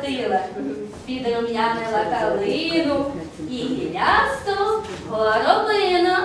посадила під рум'янила калину і гілясту горобину.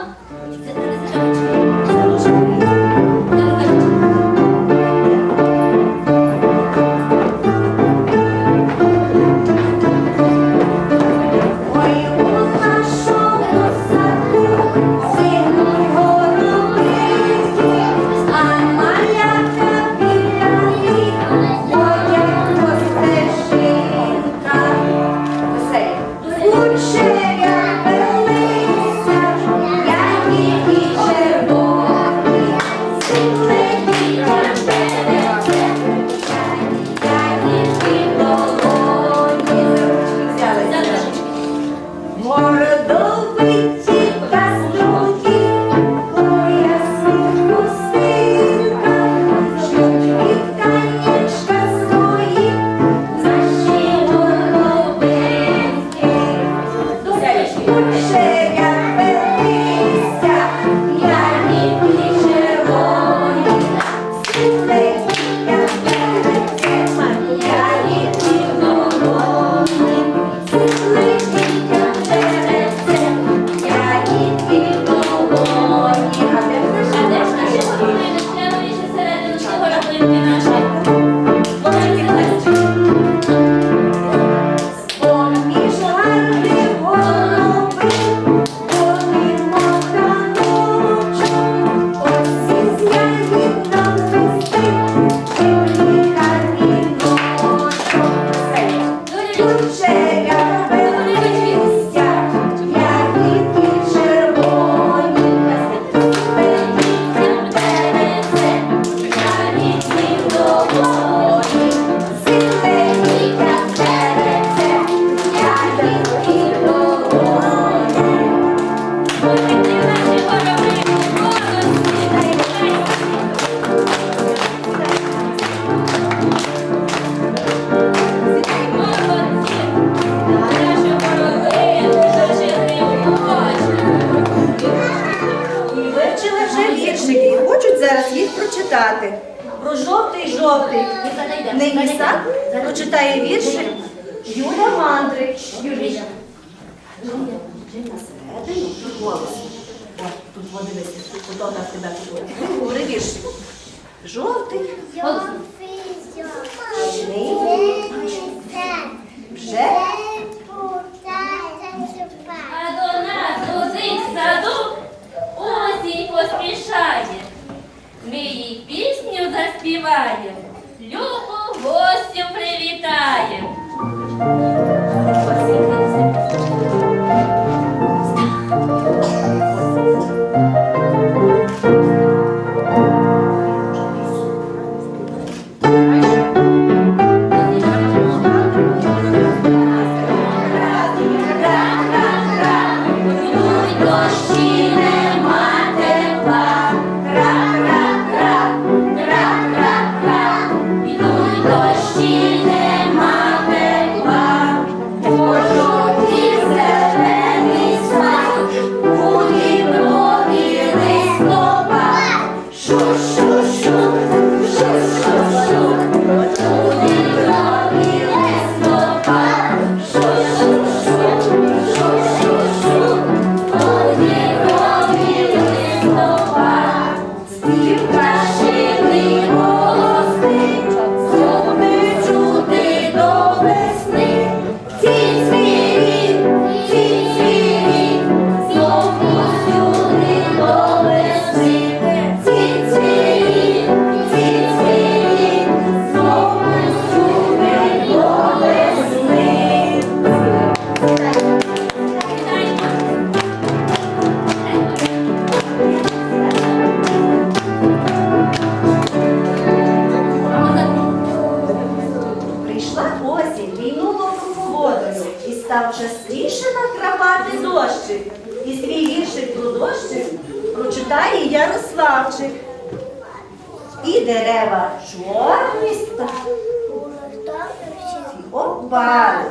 любо гостю привітає. дерева чорні стали. Опали.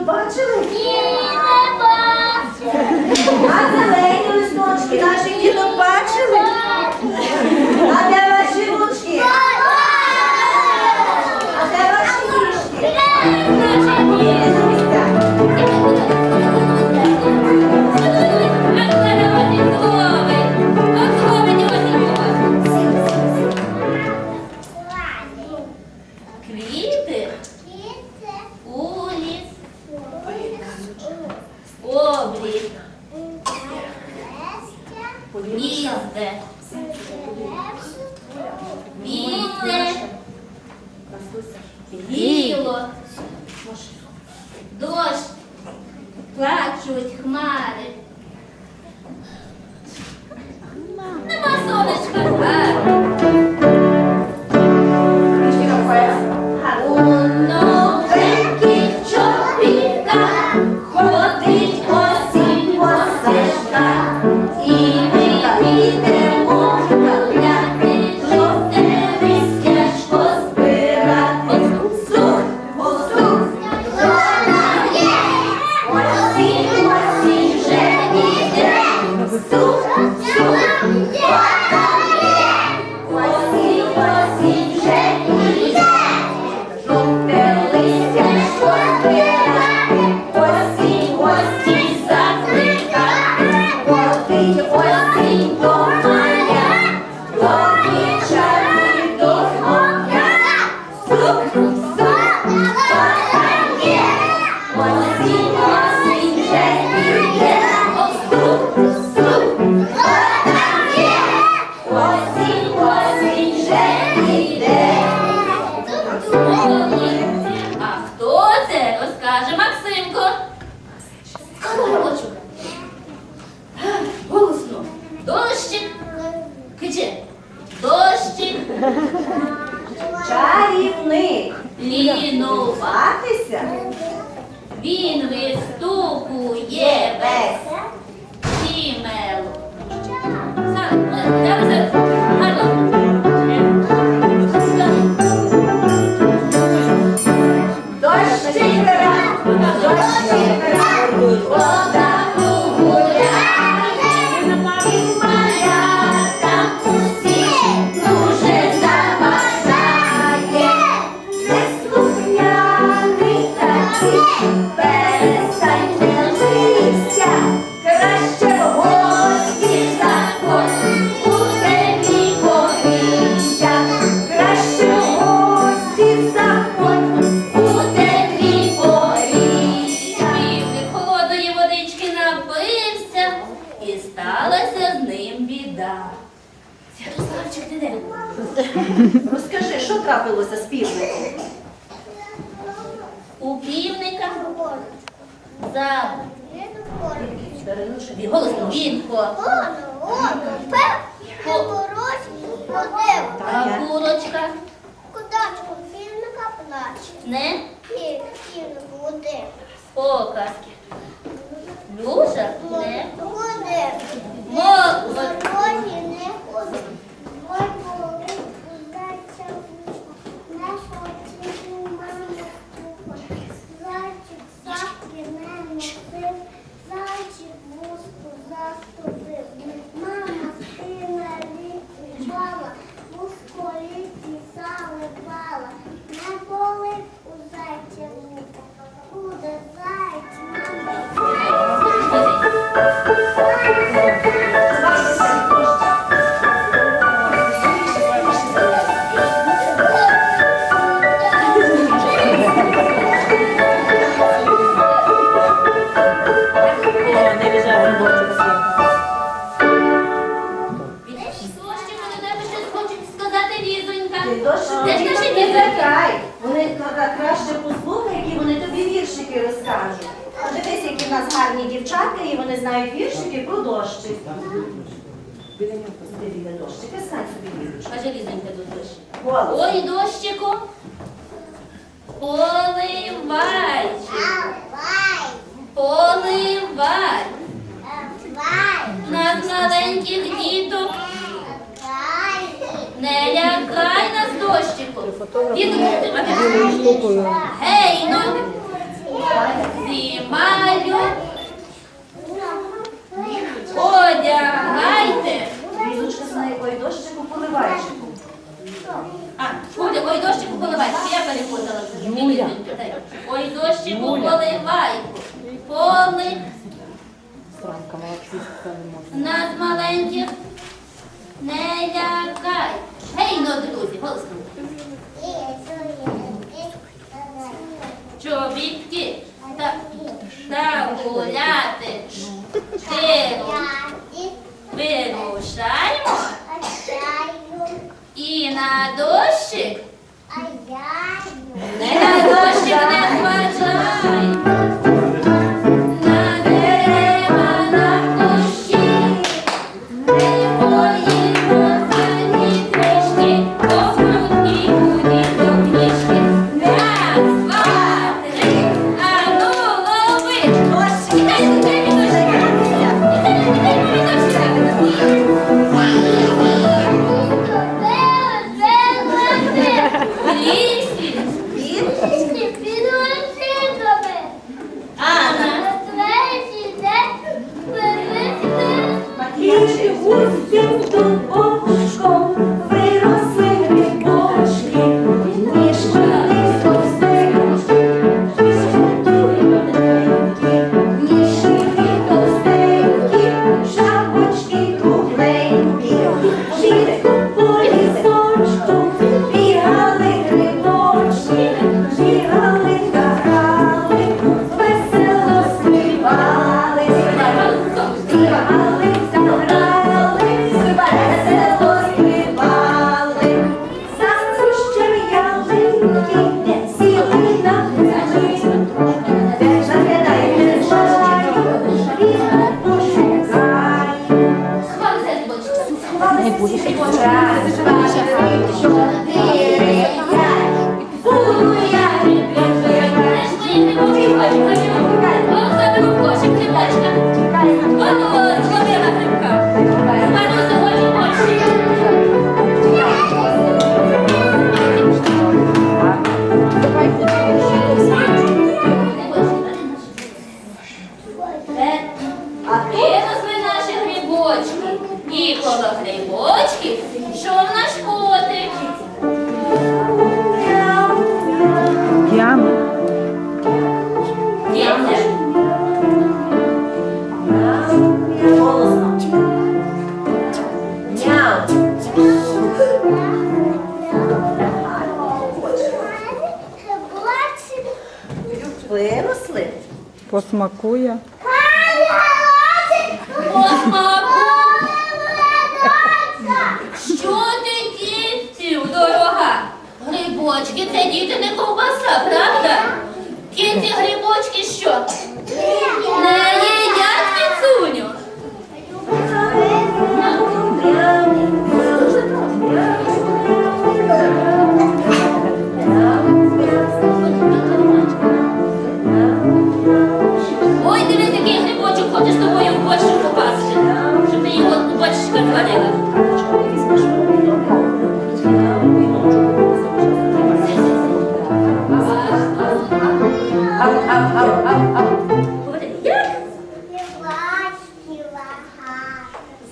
бачили? Ні, не бачили. Гіло. Дощ. Плачуть хмари. Чарівник. лінуватися. Він виступує весь. Сімело. Що трапилося з? У півника за. Голосно він по а курочка не? Показки. Люша не мо- Зайчик Ти Де ж не наші діти? зачекай. Вони кра- краще послухай, які вони тобі віршики розкажуть. Дивись, які в нас гарні дівчатка, і вони знають віршики про дощик. Біля дощика, стань собі віршик. Каже Лізонька тут дощ. Голос. Ой, дощику, поливай, поливай. Нас маленьких діток, не лякай нас дощику. Гей, ну, зимаю, одягайте. Лізушка знає, ой, дощику поливайчику. А, Оля, ой, дощику поливай, я переходила. Ой, дощику поливай, поли. Нас маленьких не лякай. Гейно, друзі, голосно. Чобітки та, та гуляти шкиру вирушаємо і на дощик не на дощик. Що ти кінців, дорога? Грибочки це діти не ковбаса, правда? Кінці грибочки що? Не їдять кіцуню.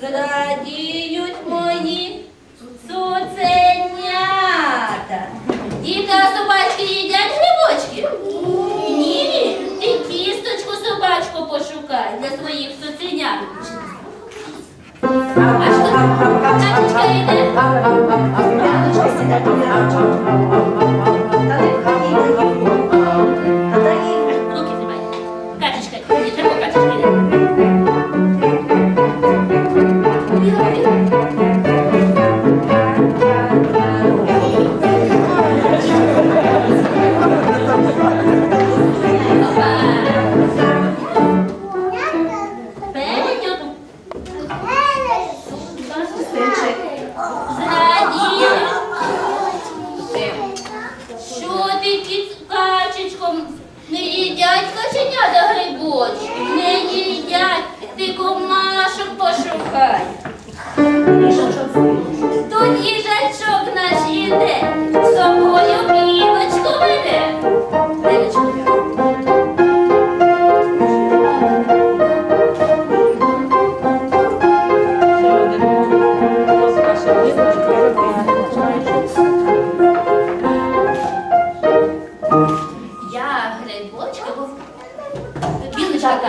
Зрадіють мої цуценята. Діти, собачки їдять грибочки? Ні, ти кісточку собачку пошукай для своїх цуценят. А що? Качечка йде. Руки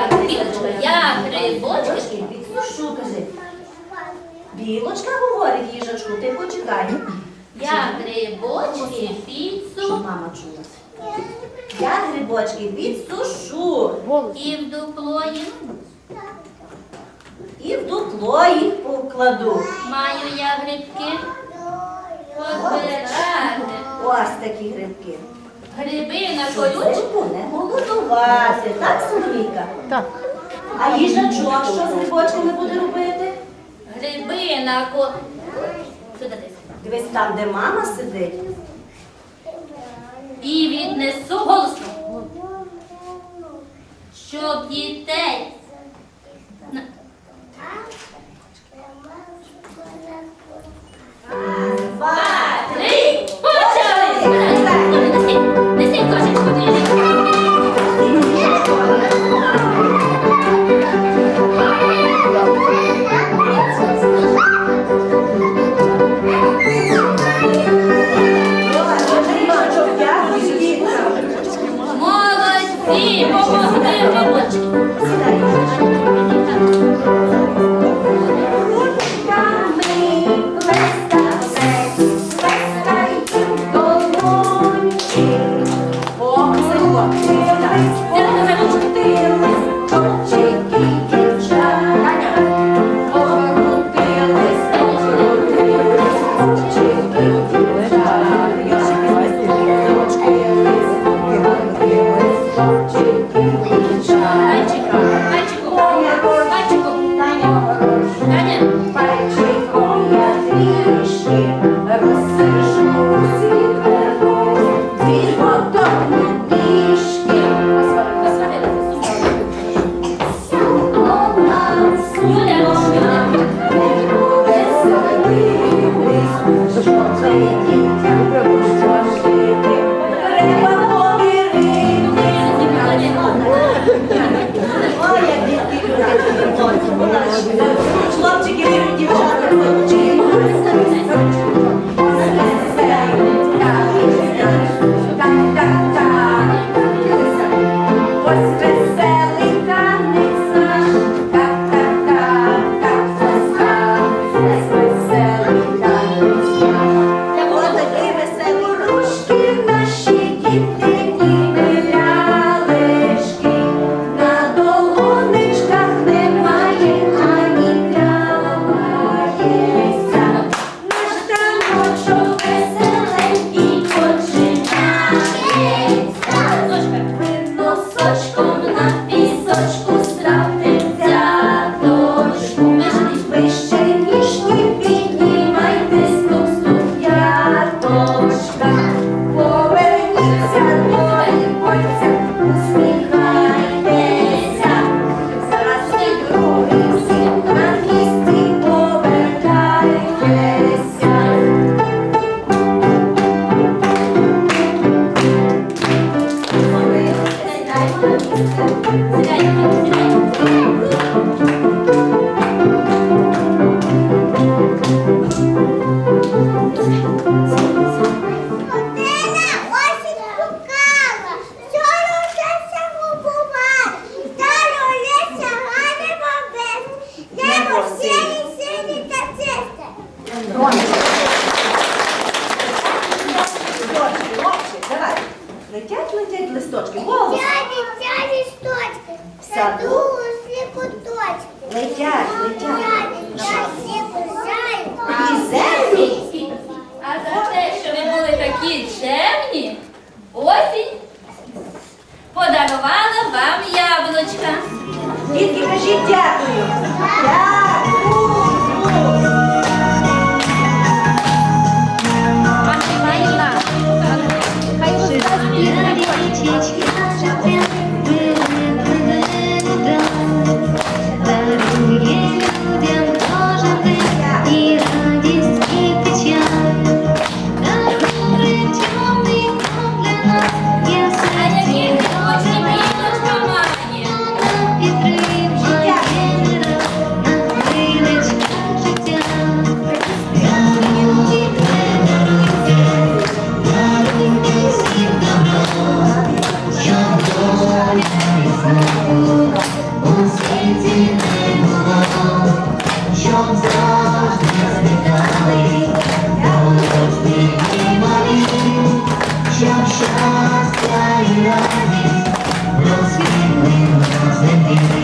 білочка білочка, я грибочки. Що кажи? Білочка говорить їжачку, ти почекай. Я грибочки Щоб мама чула. Я грибочки підсушу і в дупло і в дупло їх покладу. маю я грибки позбирати. Ось такі грибки. Гриби на колючку, не голодувати, так, Соломійка? Так. А їжачок що з грибочками буде робити? гриби на ко... Сюди десь. Дивись там, де мама сидить. І віднесу голосно, щоб дітей Thank you. Щоб щастя і радість розквітли на землі.